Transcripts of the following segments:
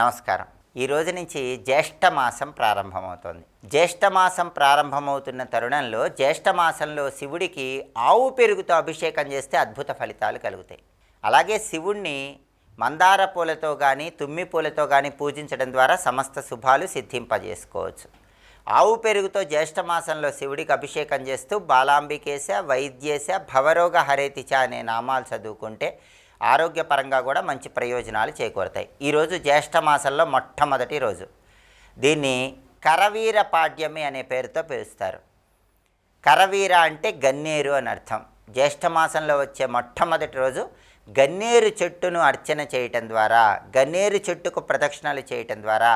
నమస్కారం. ఈ రోజు నుంచి జ్యేష్ఠ మాసం ప్రారంభమవుతోంది. జ్యేష్ఠ మాసం ప్రారంభమవుతున్న తరుణంలో జ్యేష్ఠ మాసంలో శివుడికి ఆవు పెరుగుతో అభిషేకం చేస్తే అద్భుత ఫలితాలు కలుగుతాయి. అలాగే శివుణ్ణి మందార పూలతో కానీ తుమ్మి పూలతో కానీ పూజించడం ద్వారా సమస్త శుభాలు సిద్ధింపజేసుకోవచ్చు. ఆవు పెరుగుతో జ్యేష్ఠమాసంలో శివుడికి అభిషేకం చేస్తూ బాలాంబికేశ వైద్యేశ భవరోగ హరేతిచ అనే నామాలు చదువుకుంటే ఆరోగ్యపరంగా కూడా మంచి ప్రయోజనాలు చేకూరుతాయి. ఈరోజు జ్యేష్ఠమాసంలో మొట్టమొదటి రోజు. దీన్ని కరవీర పాడ్యమి అనే పేరుతో పిలుస్తారు. కరవీర అంటే గన్నేరు అని అర్థం. జ్యేష్ఠమాసంలో వచ్చే మొట్టమొదటి రోజు గన్నేరు చెట్టును అర్చన చేయటం ద్వారా గన్నేరు చెట్టుకు ప్రదక్షిణలు చేయటం ద్వారా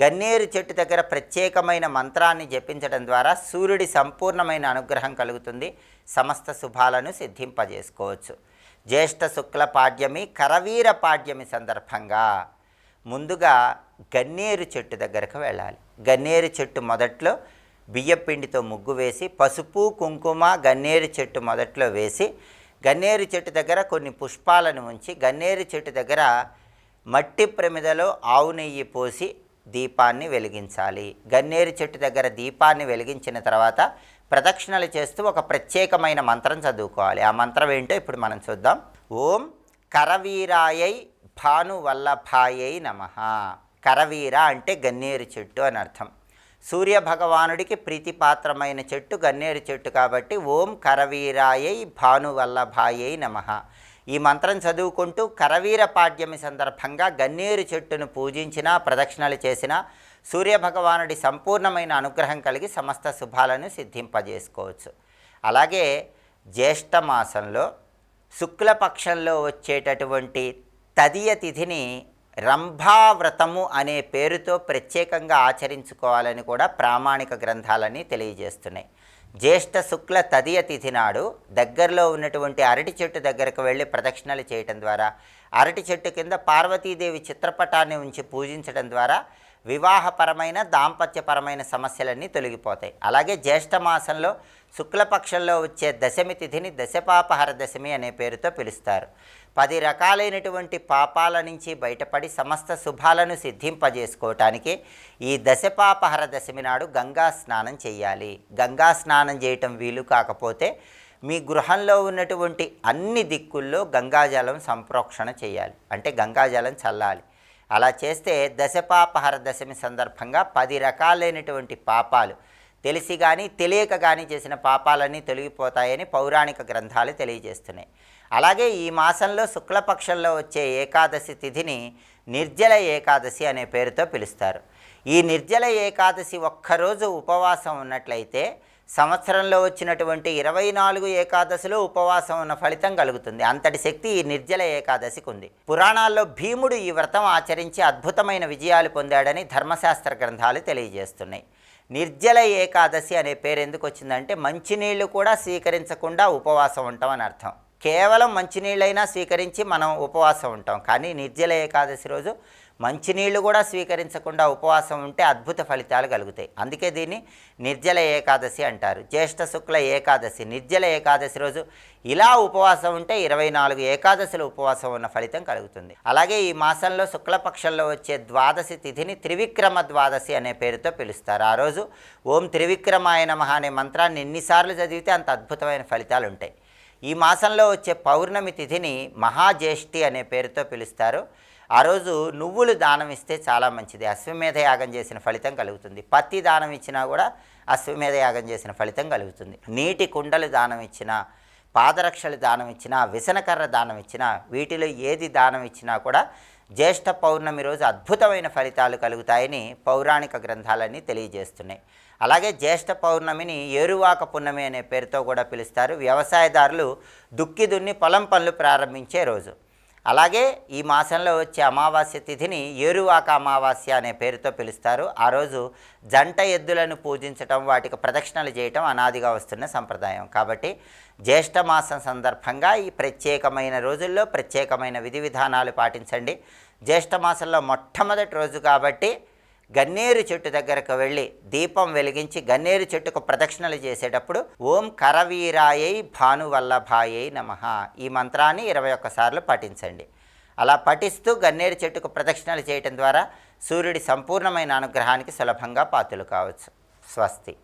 గన్నేరు చెట్టు దగ్గర ప్రత్యేకమైన మంత్రాన్ని జపించడం ద్వారా సూర్యుడి సంపూర్ణమైన అనుగ్రహం కలుగుతుంది. సమస్త శుభాలను సిద్ధింపజేసుకోవచ్చు. జ్యేష్ఠ శుక్ల పాడ్యమి కరవీర పాడ్యమి సందర్భంగా ముందుగా గన్నేరు చెట్టు దగ్గరకు వెళ్ళాలి. గన్నేరు చెట్టు మొదట్లో బియ్యపిండితో ముగ్గు వేసి పసుపు కుంకుమ గన్నేరు చెట్టు మొదట్లో వేసి గన్నేరు చెట్టు దగ్గర కొన్ని పుష్పాలను ఉంచి గన్నేరు చెట్టు దగ్గర మట్టి ప్రమిదలో ఆవు నెయ్యి పోసి దీపాన్ని వెలిగించాలి. గన్నేరు చెట్టు దగ్గర దీపాన్ని వెలిగించిన తర్వాత ప్రదక్షిణలు చేస్తూ ఒక ప్రత్యేకమైన మంత్రం చదువుకోవాలి. ఆ మంత్రం ఏంటో ఇప్పుడు మనం చూద్దాం. ఓం కరవీరాయై భానువల్లభాయై నమ. కరవీర అంటే గన్నేరు చెట్టు అని అర్థం. సూర్య భగవానుడికి ప్రీతిపాత్రమైన చెట్టు గన్నేరు చెట్టు కాబట్టి ఓం కరవీరాయై భానువల్లభాయై నమ. ఈ మంత్రం చదువుకుంటూ కరవీర పాడ్యమి సందర్భంగా గన్నేరు చెట్టును పూజించినా ప్రదక్షిణలు చేసినా సూర్యభగవానుడి సంపూర్ణమైన అనుగ్రహం కలిగి సమస్త శుభాలను సిద్ధింపజేసుకోవచ్చు. అలాగే జ్యేష్ఠ మాసంలో శుక్లపక్షంలో వచ్చేటటువంటి తదియ తిథిని రంభావ్రతము అనే పేరుతో ప్రత్యేకంగా ఆచరించుకోవాలని కూడా ప్రామాణిక గ్రంథాలన్నీ తెలియజేస్తున్నాయి. జ్యేష్ఠ శుక్ల తదియ తిథి నాడు దగ్గరలో ఉన్నటువంటి అరటి చెట్టు దగ్గరకు వెళ్ళి ప్రదక్షిణలు చేయటం ద్వారా అరటి చెట్టు కింద పార్వతీదేవి చిత్రపటాన్ని ఉంచి పూజించడం ద్వారా వివాహపరమైన దాంపత్యపరమైన సమస్యలన్నీ తొలగిపోతాయి. అలాగే జ్యేష్ఠ మాసంలో శుక్లపక్షంలో వచ్చే దశమి తిథిని దశపాపహర దశమి అనే పేరుతో పిలుస్తారు. పది రకాలైనటువంటి పాపాల నుంచి బయటపడి సమస్త శుభాలను సిద్ధింపజేసుకోవటానికి ఈ దశపాపహర దశమి నాడు గంగా స్నానం చేయాలి. గంగా స్నానం చేయటం వీలు కాకపోతే మీ గృహంలో ఉన్నటువంటి అన్ని దిక్కుల్లో గంగాజలం సంప్రోక్షణ చేయాలి. అంటే గంగాజలం చల్లాలి. అలా చేస్తే దశపాపహర దశమి సందర్భంగా పది రకాలైనటువంటి పాపాలు తెలిసి కానీ తెలియక కానీ చేసిన పాపాలన్నీ తొలగిపోతాయని పౌరాణిక గ్రంథాలు తెలియజేస్తున్నాయి. అలాగే ఈ మాసంలో శుక్లపక్షంలో వచ్చే ఏకాదశి తిథిని నిర్జల ఏకాదశి అనే పేరుతో పిలుస్తారు. ఈ నిర్జల ఏకాదశి ఒక్కరోజు ఉపవాసం ఉన్నట్లయితే సంవత్సరంలో వచ్చినటువంటి ఇరవై నాలుగు ఏకాదశిలో ఉపవాసం ఉన్న ఫలితం కలుగుతుంది. అంతటి శక్తి ఈ నిర్జల ఏకాదశికి ఉంది. పురాణాల్లో భీముడు ఈ వ్రతం ఆచరించి అద్భుతమైన విజయాలు పొందాడని ధర్మశాస్త్ర గ్రంథాలు తెలియజేస్తున్నాయి. నిర్జల ఏకాదశి అనే పేరు ఎందుకు వచ్చిందంటే మంచినీళ్ళు కూడా స్వీకరించకుండా ఉపవాసం ఉంటాం అని అర్థం. కేవలం మంచినీళ్ళైనా స్వీకరించి మనం ఉపవాసం ఉంటాం. కానీ నిర్జల ఏకాదశి రోజు మంచినీళ్ళు కూడా స్వీకరించకుండా ఉపవాసం ఉంటే అద్భుత ఫలితాలు కలుగుతాయి. అందుకే దీన్ని నిర్జల ఏకాదశి అంటారు. జ్యేష్ఠ శుక్ల ఏకాదశి. నిర్జల ఏకాదశి రోజు ఇలా ఉపవాసం ఉంటే ఇరవై నాలుగు ఏకాదశులు ఉపవాసం ఉన్న ఫలితం కలుగుతుంది. అలాగే ఈ మాసంలో శుక్లపక్షంలో వచ్చే ద్వాదశి తిథిని త్రివిక్రమ ద్వాదశి అనే పేరుతో పిలుస్తారు. ఆ రోజు ఓం త్రివిక్రమాయ నమ అనే మంత్రాన్ని ఎన్నిసార్లు చదివితే అంత అద్భుతమైన ఫలితాలు ఉంటాయి. ఈ మాసంలో వచ్చే పౌర్ణమి తిథిని మహాజ్యేష్ఠి అనే పేరుతో పిలుస్తారు. ఆ రోజు నువ్వులు దానం ఇస్తే చాలా మంచిది. అశ్వమేధ యాగం చేసిన ఫలితం కలుగుతుంది. పత్తి దానం ఇచ్చినా కూడా అశ్వమేధ యాగం చేసిన ఫలితం కలుగుతుంది. నీటి కుండలు దానం ఇచ్చినా పాదరక్షలు దానం ఇచ్చినా విసనకర్ర దానం ఇచ్చినా వీటిలో ఏది దానం ఇచ్చినా కూడా జ్యేష్ఠ పౌర్ణమి రోజు అద్భుతమైన ఫలితాలు కలుగుతాయని పౌరాణిక గ్రంథాలన్నీ తెలియజేస్తున్నాయి. అలాగే జ్యేష్ఠ పౌర్ణమిని ఏరువాక పున్నమి అనే పేరుతో కూడా పిలుస్తారు. వ్యవసాయదారులు దుక్కి దున్ని పొలం పనులు ప్రారంభించే రోజు. అలాగే ఈ మాసంలో వచ్చే అమావాస్య తిథిని ఏరువాక అమావాస్య అనే పేరుతో పిలుస్తారు. ఆ రోజు జంట ఎద్దులను పూజించటం వాటికి ప్రదక్షిణలు చేయటం అనాదిగా వస్తున్న సంప్రదాయం. కాబట్టి జ్యేష్ఠ మాసం సందర్భంగా ఈ ప్రత్యేకమైన రోజుల్లో ప్రత్యేకమైన విధి విధానాలు పాటించండి. జ్యేష్ఠ మాసంలో మొట్టమొదటి రోజు కాబట్టి గన్నేరు చెట్టు దగ్గరకు వెళ్ళి దీపం వెలిగించి గన్నేరు చెట్టుకు ప్రదక్షిణలు చేసేటప్పుడు ఓం కరవీరాయై భానువల్లభాయై నమ. ఈ మంత్రాన్ని ఇరవై ఒక్కసార్లు పఠించండి. అలా పఠిస్తూ గన్నేరు చెట్టుకు ప్రదక్షిణలు చేయటం ద్వారా సూర్యుడి సంపూర్ణమైన అనుగ్రహానికి సులభంగా పాత్రలు కావచ్చు. స్వస్తి.